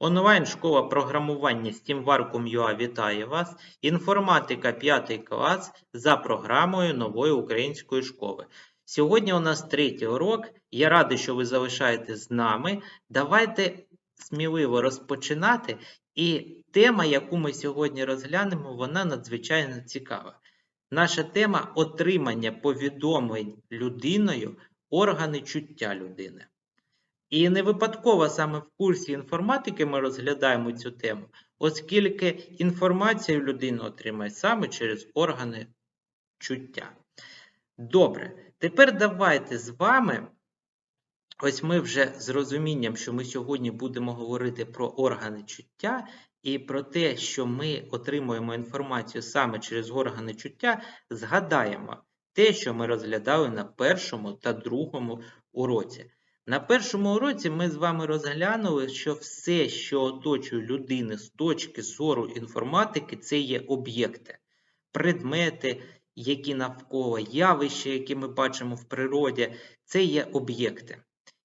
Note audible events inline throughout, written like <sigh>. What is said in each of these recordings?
Онлайн-школа програмування SteamVarcum.ua вітає вас. Інформатика 5 клас за програмою нової української школи. Сьогодні у нас третій урок. Я радий, що ви залишаєтесь з нами. Давайте сміливо розпочинати. І тема, яку ми сьогодні розглянемо, вона надзвичайно цікава. Наша тема отримання повідомлень людиною органи чуття людини. І не випадково саме в курсі інформатики ми розглядаємо цю тему, оскільки інформацію людина отримає саме через органи чуття. Добре, тепер давайте з вами. Ось ми вже з розумінням, що ми сьогодні будемо говорити про органи чуття і про те, що ми отримуємо інформацію саме через органи чуття, згадаємо те, що ми розглядали на першому та другому уроці. На першому уроці ми з вами розглянули, що все, що оточує людини з точки зору інформатики, це є об'єкти, предмети, які навколо явища, які ми бачимо в природі, це є об'єкти.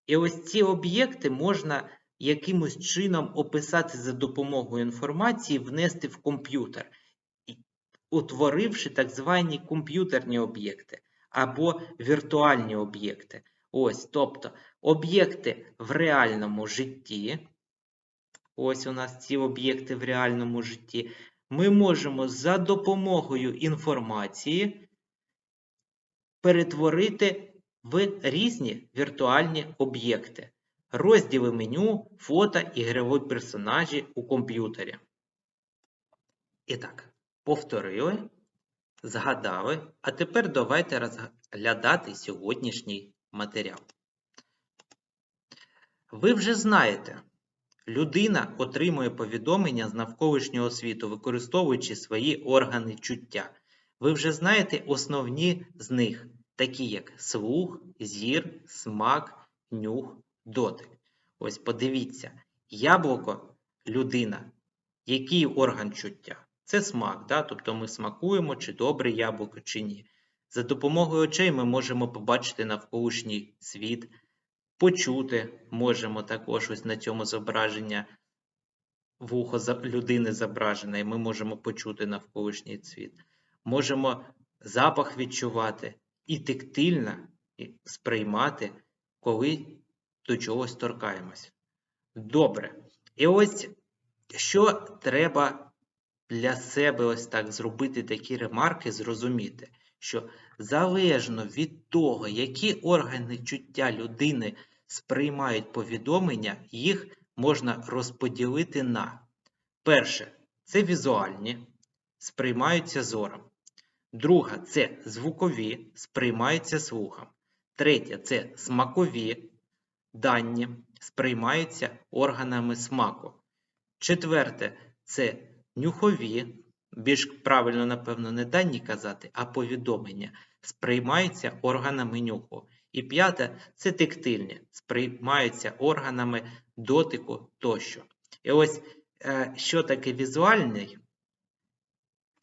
І ось ці об'єкти можна якимось чином описати за допомогою інформації, внести в комп'ютер, утворивши так звані комп'ютерні об'єкти або віртуальні об'єкти. Ось, тобто об'єкти в реальному житті. Ось у нас ці об'єкти в реальному житті. Ми можемо за допомогою інформації перетворити в різні віртуальні об'єкти. Розділи меню, фото, ігрові персонажі у комп'ютері. І так, повторили, згадали, а тепер давайте розглядати сьогоднішній матеріал. Ви вже знаєте, людина отримує повідомлення з навколишнього світу, використовуючи свої органи чуття. Ви вже знаєте основні з них, такі як слух, зір, смак, нюх, дотик. Ось подивіться, яблуко людина. Який орган чуття? Це смак, да? тобто ми смакуємо, чи добре яблуко, чи ні. За допомогою очей ми можемо побачити навколишній світ, почути можемо також ось на цьому зображення вухо людини зображене, і ми можемо почути навколишній світ. Можемо запах відчувати і тактильно сприймати, коли до чогось торкаємось. Добре. І ось що треба для себе ось так зробити такі ремарки, зрозуміти що залежно від того, які органи чуття людини сприймають повідомлення, їх можна розподілити на перше, це візуальні, сприймаються зором. Друга це звукові, сприймаються слухом. Третє це смакові дані, сприймаються органами смаку. Четверте це нюхові, більш правильно, напевно, не дані казати, а повідомлення сприймаються органами нюху. І п'яте це тактильні, сприймаються органами дотику тощо. І ось е, що таке візуальний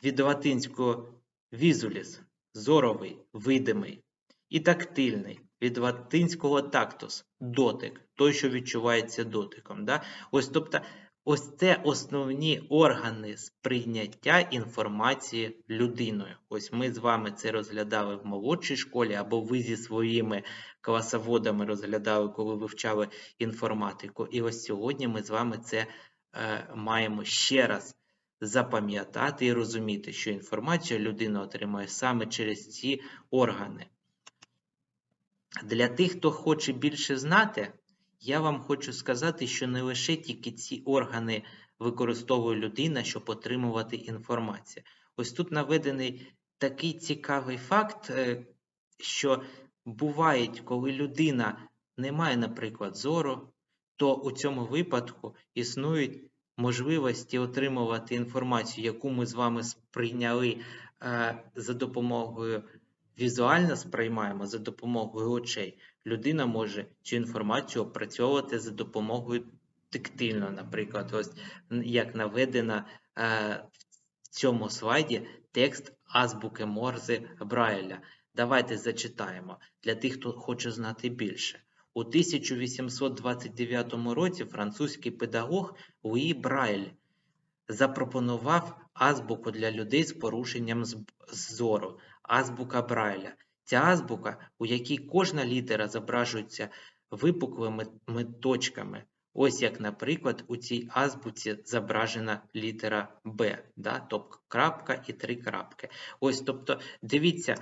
від латинського візуліс, зоровий, видимий, і тактильний від латинського тактус, дотик, той, що відчувається дотиком. Да? Ось, тобто, Ось це основні органи сприйняття інформації людиною. Ось ми з вами це розглядали в молодшій школі, або ви зі своїми класоводами розглядали, коли вивчали інформатику. І ось сьогодні ми з вами це е, маємо ще раз запам'ятати і розуміти, що інформацію людина отримує саме через ці органи. Для тих, хто хоче більше знати, я вам хочу сказати, що не лише тільки ці органи використовує людина, щоб отримувати інформацію. Ось тут наведений такий цікавий факт, е, що буває, коли людина не має, наприклад, зору, то у цьому випадку існують можливості отримувати інформацію, яку ми з вами сприйняли е, за допомогою візуально сприймаємо за допомогою очей людина може цю інформацію опрацьовувати за допомогою тактильно, наприклад, ось як наведено е, в цьому слайді текст азбуки Морзи Брайля. Давайте зачитаємо для тих, хто хоче знати більше. У 1829 році французький педагог Луї Брайль запропонував азбуку для людей з порушенням зору азбука Брайля. Ця азбука, у якій кожна літера зображується випуклими ми- точками. Ось як, наприклад, у цій азбуці зображена літера Б, да? тобто крапка і три крапки. Ось, тобто, дивіться,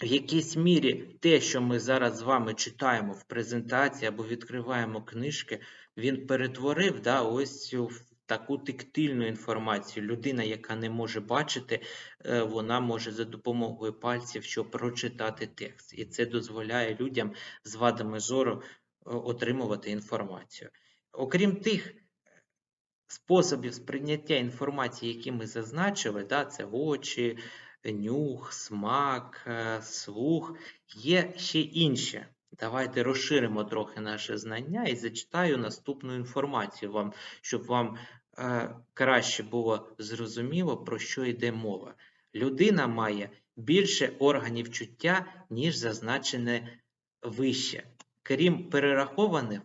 в якійсь мірі те, що ми зараз з вами читаємо в презентації або відкриваємо книжки, він перетворив да, ось цю таку тактильну інформацію. Людина, яка не може бачити, е, вона може за допомогою пальців що прочитати текст. І це дозволяє людям з вадами зору е, отримувати інформацію. Окрім тих способів сприйняття інформації, які ми зазначили, да, це очі, нюх, смак, е, слух, є ще інші. Давайте розширимо трохи наше знання і зачитаю наступну інформацію вам, щоб вам е, краще було зрозуміло, про що йде мова. Людина має більше органів чуття, ніж зазначене вище. Крім перерахованих,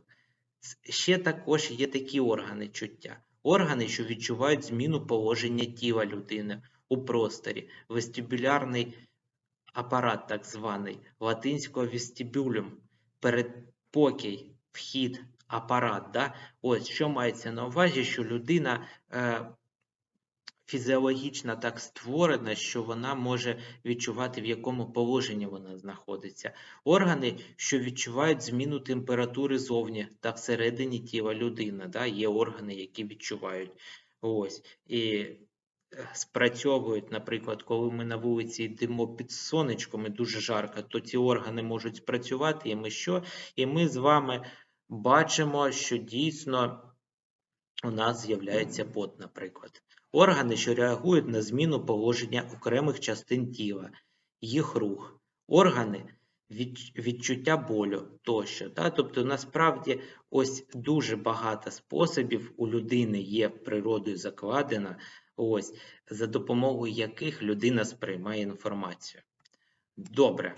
ще також є такі органи чуття. Органи, що відчувають зміну положення тіла людини у просторі, вестибулярний апарат, так званий, латинського вестибюлюм, передпокій, вхід, апарат. Да? Ось що мається на увазі, що людина е, фізіологічно так створена, що вона може відчувати, в якому положенні вона знаходиться. Органи, що відчувають зміну температури зовні та всередині тіла людини. Да? Є органи, які відчувають. Ось. І спрацьовують, наприклад, коли ми на вулиці йдемо під сонечком і дуже жарко, то ці органи можуть спрацювати, і ми що? І ми з вами бачимо, що дійсно у нас з'являється пот, наприклад. Органи, що реагують на зміну положення окремих частин тіла, їх рух, органи від, відчуття болю тощо. Та? Тобто, насправді, ось дуже багато способів у людини є природою закладена, ось, за допомогою яких людина сприймає інформацію. Добре.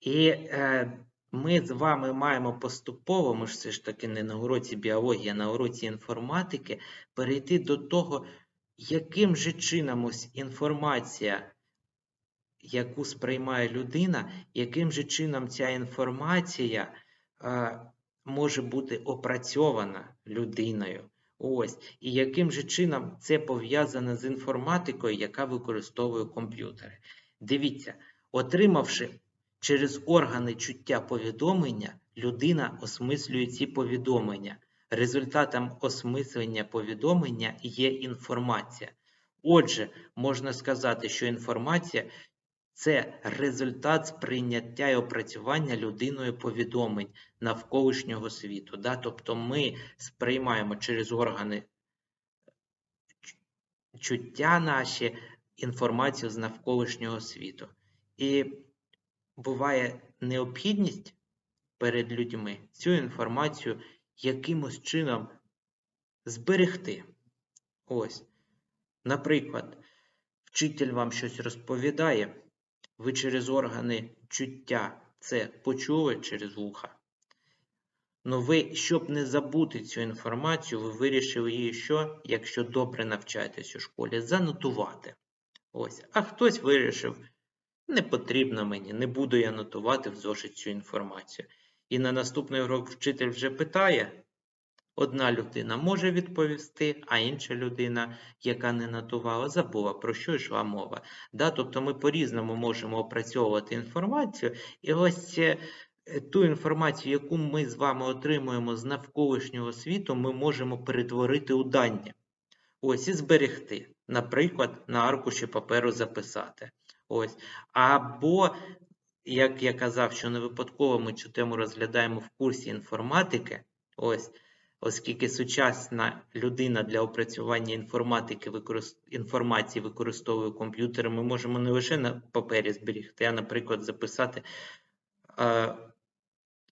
І е, ми з вами маємо поступово, ми ж все ж таки не на уроці біології, а на уроці інформатики, перейти до того, яким же чином ось інформація, яку сприймає людина, яким же чином ця інформація е, може бути опрацьована людиною. Ось, і яким же чином це пов'язане з інформатикою, яка використовує комп'ютери. Дивіться, отримавши через органи чуття повідомлення, людина осмислює ці повідомлення. Результатом осмислення повідомлення є інформація. Отже, можна сказати, що інформація це результат сприйняття і опрацювання людиною повідомлень навколишнього світу. Да? Тобто ми сприймаємо через органи чуття наші інформацію з навколишнього світу. І буває необхідність перед людьми цю інформацію якимось чином зберегти. Ось. Наприклад, вчитель вам щось розповідає, ви через органи чуття це почули через вуха. Ну ви, щоб не забути цю інформацію, ви вирішили її що, якщо добре навчаєтесь у школі, занотувати. Ось. А хтось вирішив, не потрібно мені, не буду я нотувати в зошит цю інформацію. І на наступний урок вчитель вже питає. Одна людина може відповісти, а інша людина, яка не нотувала, забула, про що йшла мова. Да? Тобто ми по-різному можемо опрацьовувати інформацію, і ось е, ту інформацію, яку ми з вами отримуємо з навколишнього світу, ми можемо перетворити у дані. Ось і зберегти. Наприклад, на аркуші паперу записати. Ось. Або, як я казав, що не випадково ми цю тему розглядаємо в курсі інформатики. Ось. Оскільки сучасна людина для опрацювання інформатики інформації використовує комп'ютери, ми можемо не лише на папері зберігти, а, наприклад, записати е,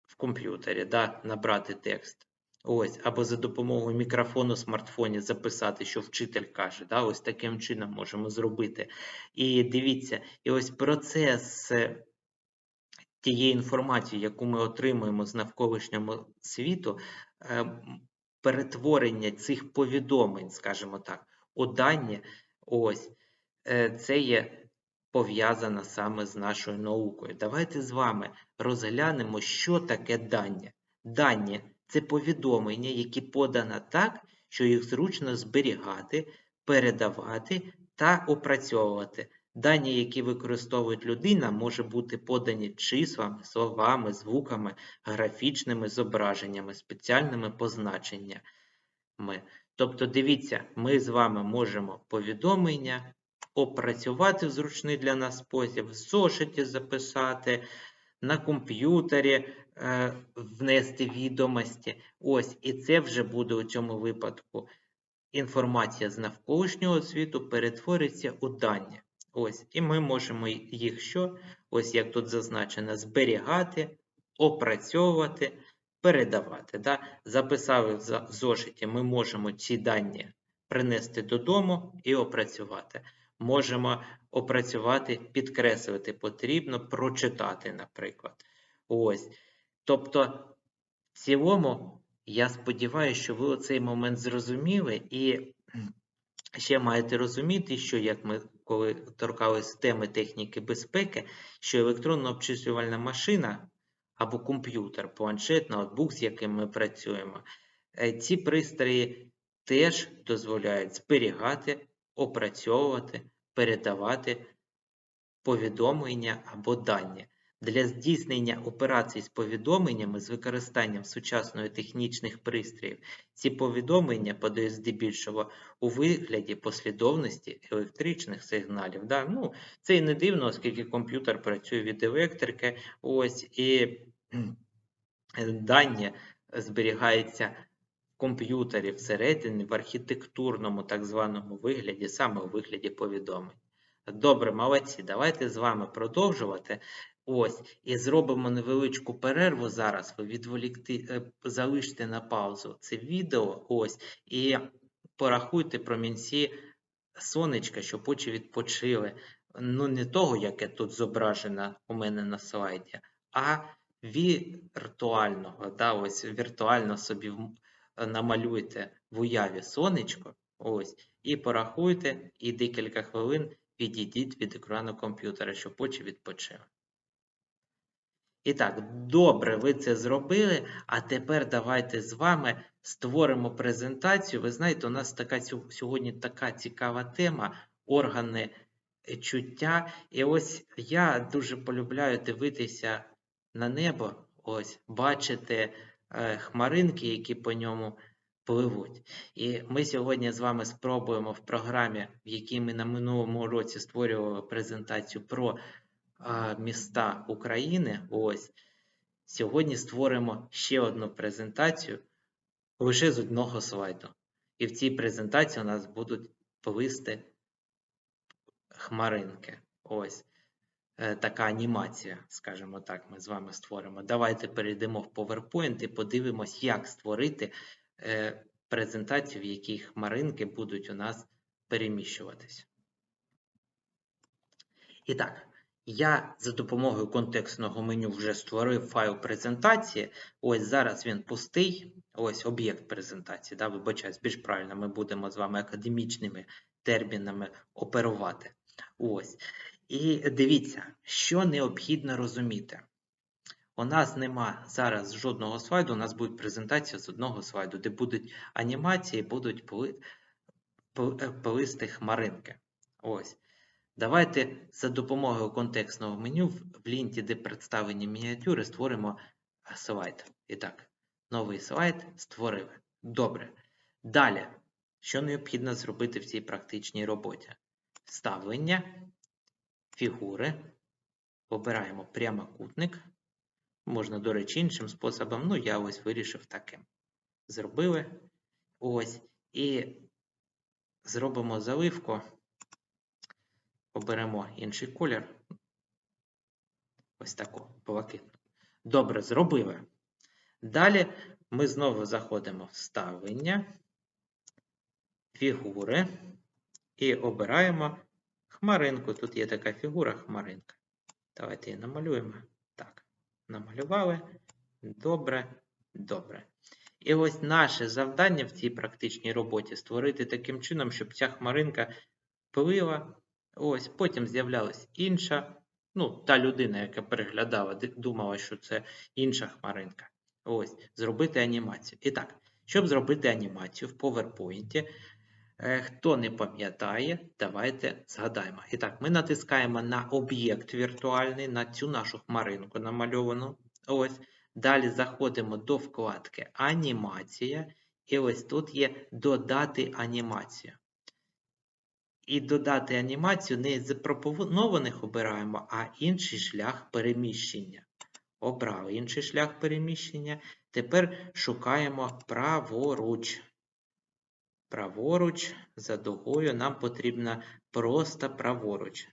в комп'ютері, да, набрати текст. Ось, або за допомогою мікрофону в смартфоні записати, що вчитель каже. Да, ось таким чином можемо зробити. І дивіться, і ось процес е, тієї інформації, яку ми отримуємо з навколишнього світу, перетворення цих повідомлень, скажімо так, у дані, ось, е, це є пов'язано саме з нашою наукою. Давайте з вами розглянемо, що таке дані. Дані це повідомлення, які подано так, що їх зручно зберігати, передавати та опрацьовувати. Дані, які використовує людина, може бути подані числами, словами, звуками, графічними зображеннями, спеціальними позначеннями. Тобто, дивіться, ми з вами можемо повідомлення опрацювати в зручний для нас спосіб, в зошиті записати, на комп'ютері е, внести відомості. Ось, і це вже буде у цьому випадку. Інформація з навколишнього світу перетвориться у дані. Ось, і ми можемо їх що? Ось як тут зазначено, зберігати, опрацьовувати, передавати. Да? Записали в зошиті, ми можемо ці дані принести додому і опрацювати. Можемо опрацювати, підкреслити потрібно, прочитати, наприклад. Ось. Тобто, в цілому, я сподіваюся, що ви оцей момент зрозуміли і ще маєте розуміти, що як ми коли торкались теми техніки безпеки, що електронно обчислювальна машина або комп'ютер, планшет, ноутбук, з яким ми працюємо, е, ці пристрої теж дозволяють зберігати, опрацьовувати, передавати повідомлення або дані. Для здійснення операцій з повідомленнями з використанням сучасної технічних пристроїв ці повідомлення подають здебільшого у вигляді послідовності електричних сигналів. Да? Ну, це і не дивно, оскільки комп'ютер працює від електрики, ось і <clears throat> дані зберігаються в комп'ютері всередині в архітектурному так званому вигляді, саме у вигляді повідомлень. Добре, молодці, давайте з вами продовжувати. Ось, і зробимо невеличку перерву зараз. Ви відволікти, е, залиште на паузу це відео. Ось, і порахуйте промінці сонечка, щоб очі відпочили. Ну, не того, яке тут зображено у мене на слайді, а віртуального. Да, ось віртуально собі намалюйте в уяві сонечко. Ось, і порахуйте, і декілька хвилин відійдіть від екрану комп'ютера, щоб очі відпочили. І так, добре, ви це зробили. А тепер давайте з вами створимо презентацію. Ви знаєте, у нас така сьогодні така цікава тема органи е, чуття. І ось я дуже полюбляю дивитися на небо, ось бачити е, хмаринки, які по ньому пливуть. І ми сьогодні з вами спробуємо в програмі, в якій ми на минулому році створювали презентацію про міста України. Ось сьогодні створимо ще одну презентацію лише з одного слайду. І в цій презентації у нас будуть плисти хмаринки. Ось Е, така анімація, скажімо так, ми з вами створимо. Давайте перейдемо в PowerPoint і подивимось, як створити е, презентацію, в якій хмаринки будуть у нас переміщуватись. І так, я за допомогою контекстного меню вже створив файл презентації. Ось зараз він пустий. Ось об'єкт презентації. Да, Вибачаюсь, більш правильно, ми будемо з вами академічними термінами оперувати. Ось. І дивіться, що необхідно розуміти. У нас нема зараз жодного слайду, у нас буде презентація з одного слайду, де будуть анімації, будуть е, плисти хмаринки. Ось. Давайте за допомогою контекстного меню в лінті, де представлені мініатюри, створимо е, слайд. І так, новий слайд створили. Добре. Далі, що необхідно зробити в цій практичній роботі? Вставлення, фігури. Обираємо прямокутник. Можна, до речі, іншим способом. Ну, я ось вирішив таким. Зробили. Ось. І зробимо заливку. Оберемо інший колір. Ось таку блакитну. Добре, зробили. Далі ми знову заходимо в вставлення, фігури і обираємо хмаринку. Тут є така фігура хмаринка. Давайте її намалюємо. Так. намалювали. Добре, добре. І ось наше завдання в цій практичній роботі створити таким чином, щоб ця хмаринка плила. Ось, потім з'являлась інша. Ну, та людина, яка переглядала, думала, що це інша хмаринка. Ось, зробити анімацію. І так, щоб зробити анімацію в PowerPoint, е, хто не пам'ятає, давайте згадаємо. І так, ми натискаємо на об'єкт віртуальний, на цю нашу хмаринку намальовану. Ось. Далі заходимо до вкладки Анімація. І ось тут є Додати анімацію. І додати анімацію не запропонованих обираємо, а інший шлях переміщення. Обрали інший шлях переміщення. Тепер шукаємо праворуч. Праворуч за дугою нам потрібно просто праворуч.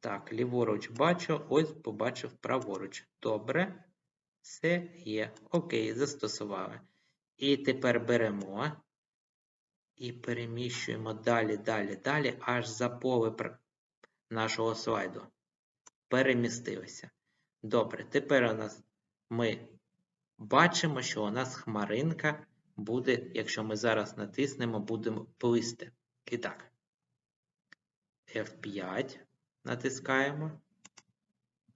Так, ліворуч бачу, ось побачив праворуч. Добре. Все є. Окей, застосували. І тепер беремо і переміщуємо далі, далі, далі, аж за поле нашого слайду. Перемістилося. Добре, тепер у нас ми бачимо, що у нас хмаринка буде, якщо ми зараз натиснемо, будемо плисти. І так, F5 натискаємо.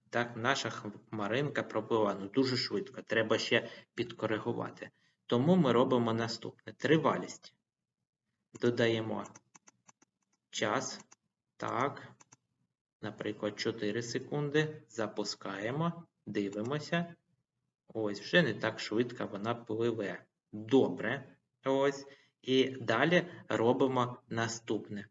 Так, наша хмаринка пропливла ну, дуже швидко. Треба ще підкоригувати. Тому ми робимо наступне: тривалість. Додаємо час. Так. Наприклад, 4 секунди. Запускаємо, дивимося. Ось, вже не так швидко вона пливе. Добре. Ось. І далі робимо наступне.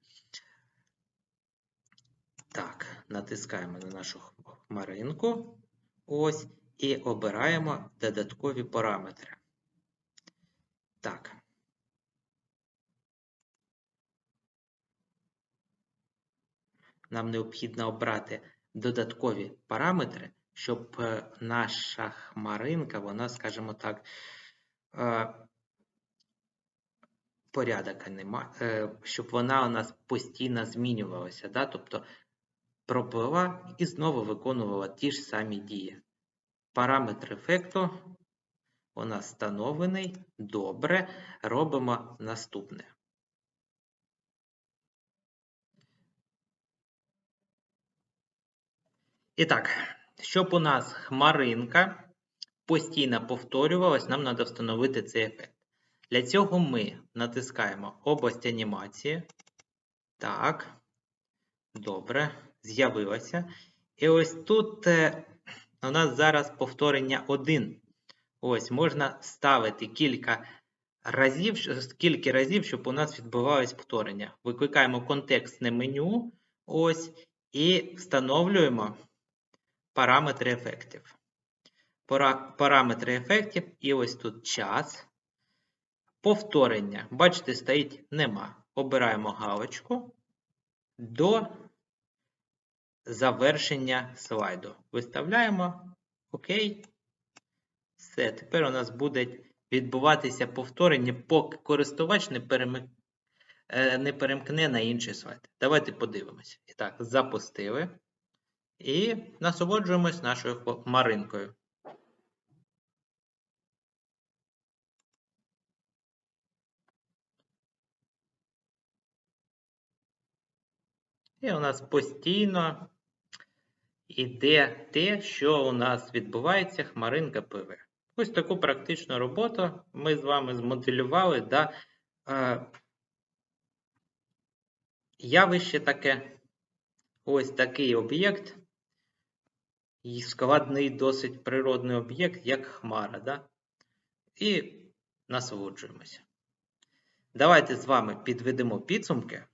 Так, натискаємо на нашу хмаринку. Ось. І обираємо додаткові параметри. Так. Нам необхідно обрати додаткові параметри, щоб е, наша хмаринка, вона, скажімо так, е, порядок аніма... е, щоб вона у нас постійно змінювалася. Да? Тобто пропливла і знову виконувала ті ж самі дії. Параметр ефекту у нас встановлений. Добре. Робимо наступне. І так, щоб у нас хмаринка постійно повторювалась, нам треба встановити цей ефект. Для цього ми натискаємо область анімації. Так, добре, з'явилося. І ось тут е, у нас зараз повторення 1. Ось, можна ставити кілька разів, скільки разів, щоб у нас відбувалось повторення. Викликаємо контекстне меню. Ось, і встановлюємо параметри ефектів. Параметри ефектів, і ось тут час. Повторення. Бачите, стоїть нема. Обираємо галочку до завершення слайду. Виставляємо ОК. Все. Тепер у нас буде відбуватися повторення, поки користувач не, перемик... е, не перемкне на інший слайд. Давайте подивимося. І так, запустили. І насолоджуємось нашою хмаринкою. І у нас постійно іде те, що у нас відбувається, хмаринка пливе. Ось таку практичну роботу ми з вами змоделювали. Да, е, явище таке, ось такий об'єкт, і складний досить природний об'єкт, як хмара. Да? І насолоджуємося. Давайте з вами підведемо підсумки.